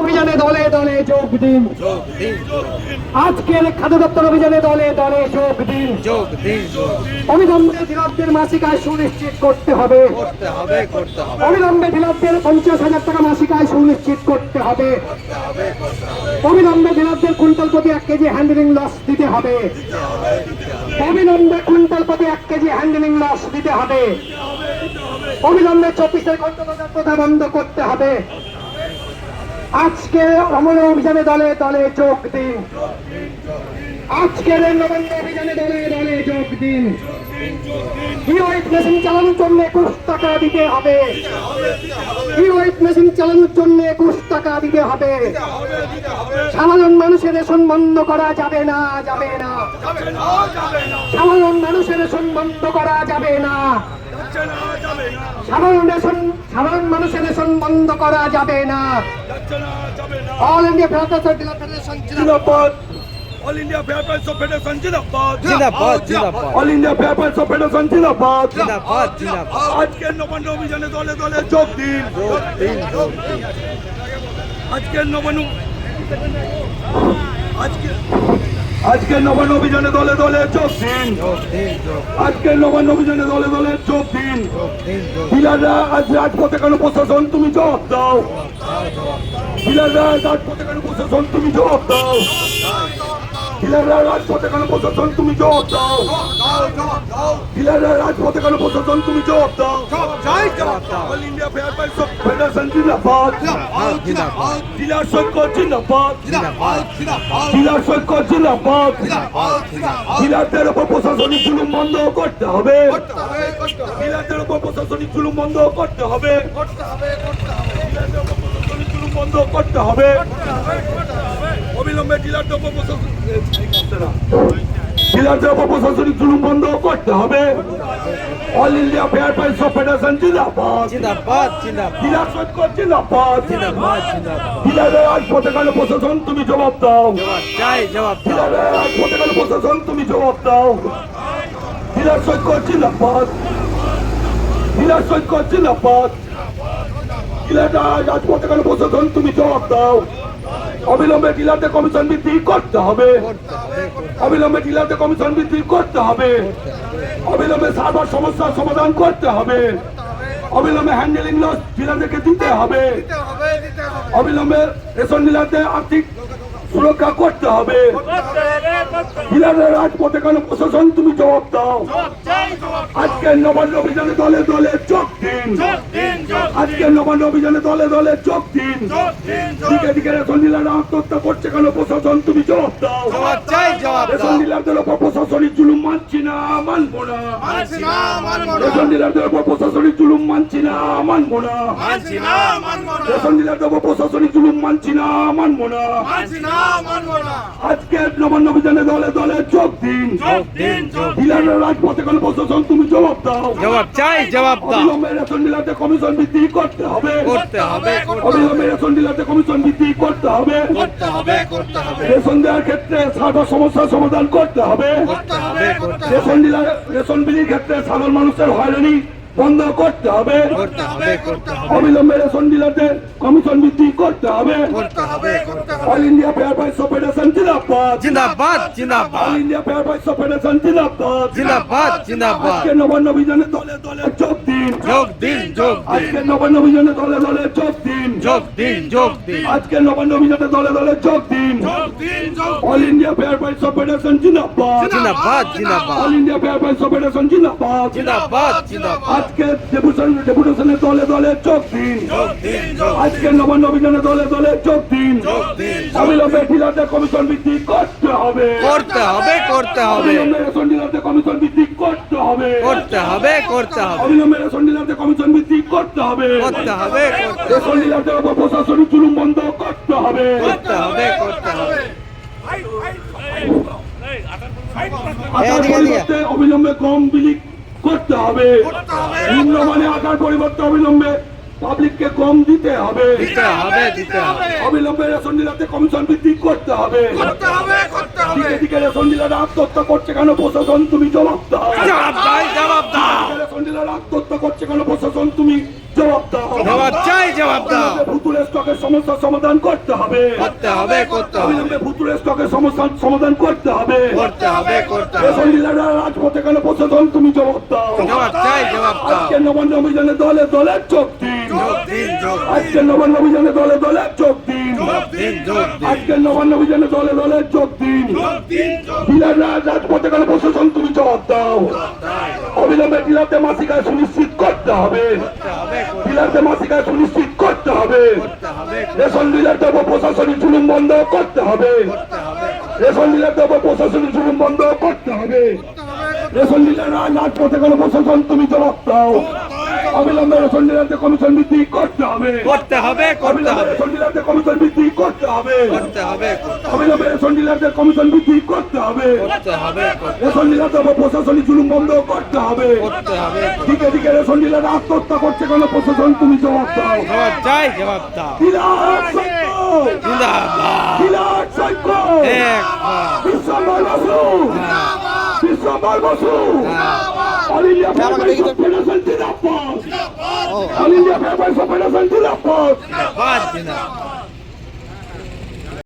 অভিযানে দলে দলে যোগ দিন। আজকের খাদ্য দপ্তর অভিযানে দলে দলে যোগ দিন। অবিলম্বে ডিলারদের মাসিক আয় সুনিশ্চিত করতে হবে। অবিলম্বে ডিলারদের পঞ্চাশ হাজার টাকা মাসিক আয় সুনিশ্চিত করতে হবে। অবিলম্বে ডিলারদের কুইন্টাল প্রতি এক কেজি হ্যান্ডেলিং লস দিতে হবে। অবিলম্বে কুইন্টাল প্রতি এক কেজি হ্যান্ডেলিং লস দিতে হবে। অবিলম্বে চব্বিশের প্রথা বন্ধ করতে হবে। আজকে অমর অভিযানে দলে দলে যোগ দিন। আজকের মেশিন চালানোর জন্য টাকা দিতে হবে। মেশিন চালানোর জন্য টাকা দিতে হবে। সাধারণ মানুষের রেশন বন্ধ করা যাবে না যাবে না। সাধারণ মানুষের রেশন বন্ধ করা যাবে না। সাধারণ রেশন সাধারণ মানুষের রেশন বন্ধ করা যাবে না অল ইন্ডিয়া ফেডারেশন জিন্দাবাদ। অল ইন্ডিয়া ফেডারেশন জিন্দাবাদ। জিন্দাবাদ জিন্দাবাদ। অল ইন্ডিয়া ফেডারেশন জিন্দাবাদ। জিন্দাবাদ জিন্দাবাদ। আজকের নবান্ন অভিযানে দলে দলে যোগ দিন। আজকের নবান্ন আজকে আজকের নবান্ন অভিযানে দলে দলে যোগ দিন। আজকে নবান্ন অভিযানে দলে দলে যোগ দিন। বিলাররা আজ রাজপথে কেন প্রশাসন? তুমি জবাব দাও। ডিলাররা রাজপথে কেন প্রশাসন? তুমি জবাব দাও। ডিলাররা রাজপথে কেন প্রশাসন তুমি জবাব দাও। ডিলাররা রাজপথে কেন প্রশাসন তুমি জবাব দাও। All India fair price federation জিন্দাবাদ। ডিলার সৈক্য জিন্দাবাদ। ডিলার সৈক্য জিন্দাবাদ। ডিলারদের উপর প্রশাসনিক জুলুম বন্ধ করতে হবে। ডিলারদের উপর প্রশাসনিক জুলুম বন্ধ করতে হবে। ডিলারদের উপর প্রশাসনিক জুলুম বন্ধ করতে হবে। অবিলম্বে প্রশাসন প্রশাসনিক জুলুম বন্ধ করতে হবে। All India fair price of federation জিন্দাবাদ। জিন্দাবাদ জিন্দাবাদ। ডিলার সৈক্য জিন্দাবাদ। জিন্দাবাদ জিন্দাবাদ। ডিলারের রাজপথে গেলে প্রশাসন তুমি জবাব দাও। চাই জবাব ডিলারের গেলে প্রশাসন তুমি জবাব দাও। ডিলার সৈক্য জিন্দাবাদ। ডিলার সৈক্য জিন্দাবাদ। ডিলাররা রাজপথে গেলে প্রশাসন তুমি জবাব দাও। অবিলম্বে ডিলারদের কমিশন বৃদ্ধি করতে হবে। অবিলম্বে ডিলারদের কমিশন বৃদ্ধি করতে হবে। অবিলম্বে সার্ভার সমস্যার সমাধান করতে হবে। অবিলম্বে হ্যান্ডেলিং লস ডিলারদেরকে দিতে হবে। অবিলম্বে রেশন ডিলারদের আর্থিক সুরক্ষা করতে হবে। ডিলারের রাজপথে কেন প্রশাসন, তুমি জবাব দাও। আজকের নবান্ন অভিযানে দলে দলে যোগ দিন। আজকের নবান্ন অভিযানে দলে দলে যোগ দিন। দিকে দিকে রেশন ডিলার আত্মহত্যা করছে কেন? প্রশাসন তুমি জবাব দাও। রেশন ডিলারদের উপর প্রশাসনিক জুলুম মানছি না মানবো না। রেশন ডিলারদের উপর প্রশাসনিক জুলুম মানছি না মানবো না। রেশন ডিলারদের উপর প্রশাসনিক জুলুম মানছি না মানবো না। আজকের নবান্ন অভিযানে দলে দলে দিন। দিন ডিলারের রাজপথে কোনো প্রশাসন তুমি জবাব দাও। জবাব চাই জবাব দাও। অবিলম্বে রেশন ডিলারদের কমিশন বৃদ্ধি করতে হবে। করতে হবে অবিলম্বে রেশন ডিলারদের কমিশন বৃদ্ধি করতে হবে। করতে হবে করতে হবে। রেশন দেওয়ার ক্ষেত্রে সাধারণ সমস্যার সমাধান করতে হবে। করতে হবে করতে হবে। রেশন ডিলার রেশন বিলির ক্ষেত্রে সাধারণ মানুষের হয়রানি বন্ধ করতে হবে। অবিলম্বে রেশন ডিলারদের কমিশন বৃদ্ধি করতে হবে। All India fair price federation জিন্দাবাদ। জিন্দাবাদ অল জিন্দাবাদ ইন্ডিয়া ফেয়ার প্রাইস ফেডারেশন জিন্দাবাদ। জিন্দাবাদ জিন্দাবাদ। আজকে নবান্ন অভিযানে দলে দলে যোগ দিন। যোগ দিন যোগ দিন। আজকে নবান্ন অভিযানে দলে দলে যোগ দিন। যোগ দিন যোগ দিন। আজকে নবান্ন অভিযানে দলে দলে যোগ দিন। All India fair price federation জিন্দাবাদ। জিন্দাবাদ জিন্দাবাদ। All India fair price federation জিন্দাবাদ। জিন্দাবাদ জিন্দাবাদ। আজকে ডেপুটেশন ডেপুটেশনে দলে দলে যোগ দিন। আজকে নবান্ন অভিযানে দলে দলে যোগ দিন। অবিলম্বে কমিশন বৃদ্ধি করতে হবে। করতে হবে করতে হবে। অবিলম্বে রেশন কমিশন বৃদ্ধি করতে হবে। করতে হবে করতে হবে। অবিলম্বে রেশন কমিশন বৃদ্ধি করতে হবে। করতে হবে রেশন ডিলারদের উপর প্রশাসনিক জুলুম বন্ধ করতে হবে। করতে হবে করতে হবে। অবিলম্বে কম বিলি করতে হবে। নিম্নমানে আকার পরিবর্তে অবিলম্বে পাবলিককে কম দিতে হবে। অবিলম্বে রেশন কমিশন বৃদ্ধি করতে হবে। দিকে রেশন আত্মহত্যা করছে কেন? প্রশাসন তুমি জবাব দাও। রেশন রেশন ডিলার আত্মহত্যা করছে কেন? প্রশাসন তুমি জবাব দাও। জবাব দাও। ভুতুরে স্টকের সমস্যার সমাধান করতে হবে। করতে হবে করতে হবে। অবিলম্বে ভুতুরে স্টকের সমস্যার সমাধান করতে হবে। করতে হবে করতে হবে। রেশন ডিলাররা রাজপথে কেন প্রশাসন তুমি জবাব দাও। জবাব চাই জবাব দাও। আজকে নবান্ন অভিযানে দলে দলে যোগ দিন। যোগ দিন যোগ আজকে নবান্ন অভিযানে দলে দলে যোগ দিন। আজকে নবান্ন অভিযানে দলে দলে যোগ দিন। ডিলাররা রাজপথে প্রশাসন তুমি জবাব দাও। অবিলম্বে ডিলারদের মাসিকায় সুনিশ্চিত করতে হবে। ডিলারদের মাসিকায় সুনিশ্চিত করতে হবে। রেশন ডিলারদের উপর প্রশাসনিক জুলুম বন্ধ করতে হবে। রেশন ডিলারদের উপর প্রশাসনিক জুলুম বন্ধ করতে হবে। রেশন ডিলাররা রাজপথে কোনো প্রশাসন তুমি জবাব দাও। অবিলম্বে কমিশন বৃদ্ধি করতে হবে। করতে হবে করতে কমিশন বৃদ্ধি করতে হবে। করতে হবে অবিলম্বে কমিশন বৃদ্ধি করতে হবে। করতে হবে প্রশাসনিক জুলুম বন্ধ করতে হবে। করতে হবে দিকে দিকে রেশন ডিলার আত্মহত্যা করছে কেন? প্রশাসন তুমি জবাব দাও। জবাব চাই জবাব দাও। জিন্দাবাদ। একবার Bishwambhar Basu. Bishwambhar Basu all India federation federation জিন্দাবাদ। All India federation